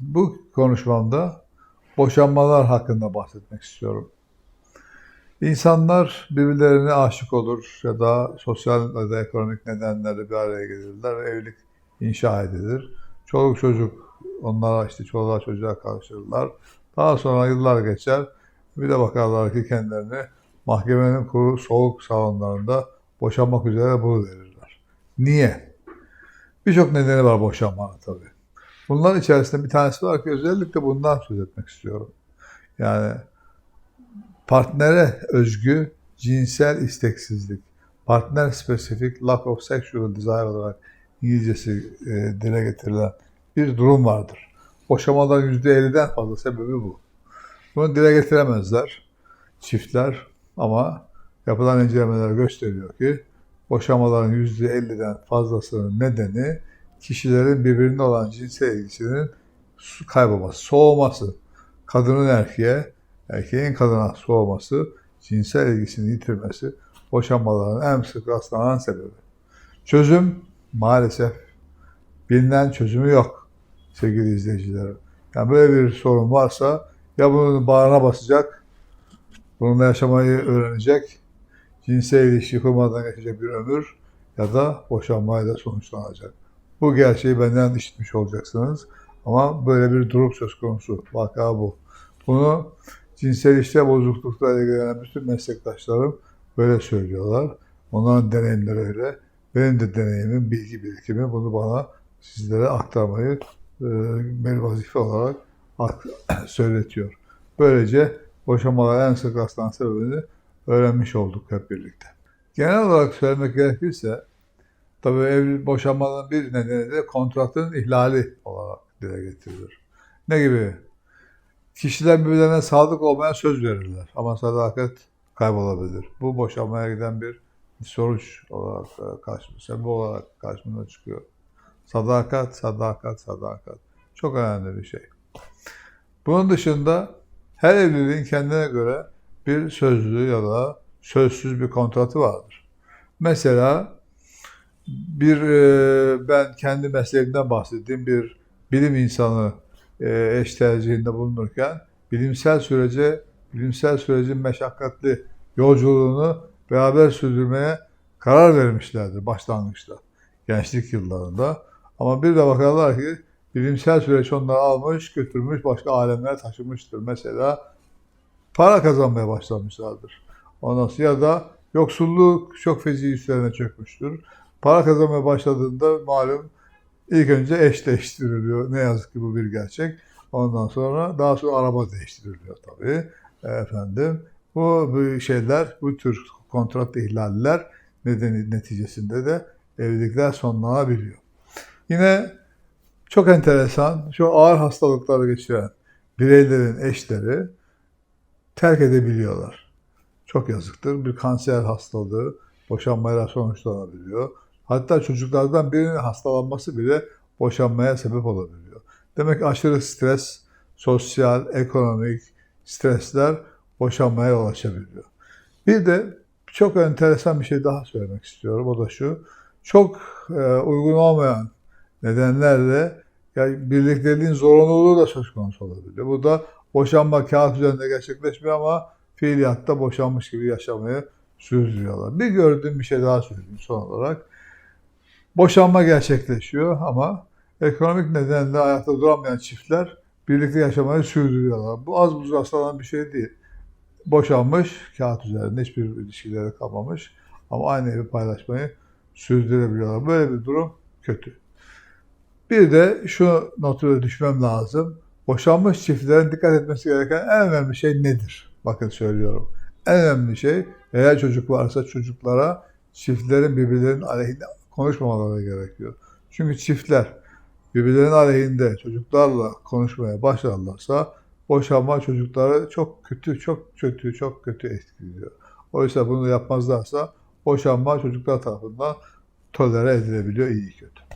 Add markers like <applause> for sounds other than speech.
Bu konuşmamda boşanmalar hakkında bahsetmek istiyorum. İnsanlar birbirlerine aşık olur ya da sosyal ya da ekonomik nedenlerle bir araya gelirler evlilik inşa edilir. Çoluk çocuk onlara işte çoluğa çocuğa karışırlar. Daha sonra yıllar geçer. Bir de bakarlar ki kendilerini mahkemenin kuru soğuk salonlarında boşanmak üzere buluverirler. Niye? Birçok nedeni var boşanmanın tabii. Bunların içerisinde bir tanesi var ki özellikle bundan söz etmek istiyorum. Yani partnere özgü cinsel isteksizlik, partner specific lack of sexual desire olarak İngilizcesi e, dile getirilen bir durum vardır. Boşamaların %50'den fazla sebebi bu. Bunu dile getiremezler çiftler ama yapılan incelemeler gösteriyor ki boşamaların %50'den fazlasının nedeni kişilerin birbirine olan cinsel ilgisinin kaybolması, soğuması. Kadının erkeğe, erkeğin kadına soğuması, cinsel ilgisini yitirmesi boşanmaların en sık rastlanan sebebi. Çözüm maalesef bilinen çözümü yok sevgili izleyicilerim. Yani böyle bir sorun varsa ya bunun bağrına basacak, bununla yaşamayı öğrenecek, cinsel ilişki kurmadan geçecek bir ömür ya da boşanmayla sonuçlanacak. Bu gerçeği benden işitmiş olacaksınız. Ama böyle bir durum söz konusu. Vaka bu. Bunu cinsel işlev bozuklukla ilgilenen bütün meslektaşlarım böyle söylüyorlar. Onların deneyimleri öyle. Benim de deneyimim, bilgi birikimi bunu bana sizlere aktarmayı e, bir vazife olarak <coughs> söyletiyor. Böylece boşanmalara en sık rastlanan sebebini öğrenmiş olduk hep birlikte. Genel olarak söylemek gerekirse tabii evli boşanmanın bir nedeni de kontratın ihlali olarak dile getirilir. Ne gibi? Kişiler birbirlerine sadık olmaya söz verirler ama sadakat kaybolabilir. Bu boşanmaya giden bir sonuç olarak karşımıza, sebep olarak karşımıza çıkıyor. Sadakat, sadakat, sadakat. Çok önemli bir şey. Bunun dışında her evliliğin kendine göre bir sözlü ya da sözsüz bir kontratı vardır. Mesela bir e, ben kendi mesleğimden bahsettiğim bir bilim insanı e, eş tercihinde bulunurken bilimsel sürece bilimsel sürecin meşakkatli yolculuğunu beraber sürdürmeye karar vermişlerdi başlangıçta gençlik yıllarında. Ama bir de bakarlar ki bilimsel süreç onları almış, götürmüş, başka alemlere taşımıştır. Mesela para kazanmaya başlamışlardır. Ondan sonra ya da yoksulluk çok feci üstlerine çökmüştür. Para kazanmaya başladığında malum ilk önce eş değiştiriliyor. Ne yazık ki bu bir gerçek. Ondan sonra daha sonra araba değiştiriliyor tabii. Efendim bu, bu şeyler, bu tür kontrat ihlaller nedeni neticesinde de evlilikler sonlanabiliyor. Yine çok enteresan, çok ağır hastalıkları geçiren bireylerin eşleri terk edebiliyorlar. Çok yazıktır. Bir kanser hastalığı boşanmayla sonuçlanabiliyor. Hatta çocuklardan birinin hastalanması bile boşanmaya sebep olabiliyor. Demek aşırı stres, sosyal, ekonomik stresler boşanmaya yol açabiliyor. Bir de çok enteresan bir şey daha söylemek istiyorum. O da şu. Çok e, uygun olmayan nedenlerle yani birlikteliğin zorunluluğu da söz konusu olabiliyor. Bu da boşanma kağıt üzerinde gerçekleşmiyor ama fiiliyatta boşanmış gibi yaşamaya sürdürüyorlar. Bir gördüğüm bir şey daha söyleyeyim son olarak. Boşanma gerçekleşiyor ama ekonomik nedenle ayakta duramayan çiftler birlikte yaşamayı sürdürüyorlar. Bu az buz rastlanan bir şey değil. Boşanmış, kağıt üzerinde hiçbir ilişkileri kalmamış ama aynı evi paylaşmayı sürdürebiliyorlar. Böyle bir durum kötü. Bir de şu notu düşmem lazım. Boşanmış çiftlerin dikkat etmesi gereken en önemli şey nedir? Bakın söylüyorum. En önemli şey eğer çocuk varsa çocuklara çiftlerin birbirlerinin aleyhinde konuşmamaları gerekiyor. Çünkü çiftler birbirlerinin aleyhinde çocuklarla konuşmaya başlarlarsa boşanma çocukları çok kötü, çok kötü, çok kötü etkiliyor. Oysa bunu yapmazlarsa boşanma çocuklar tarafından tolere edilebiliyor iyi kötü.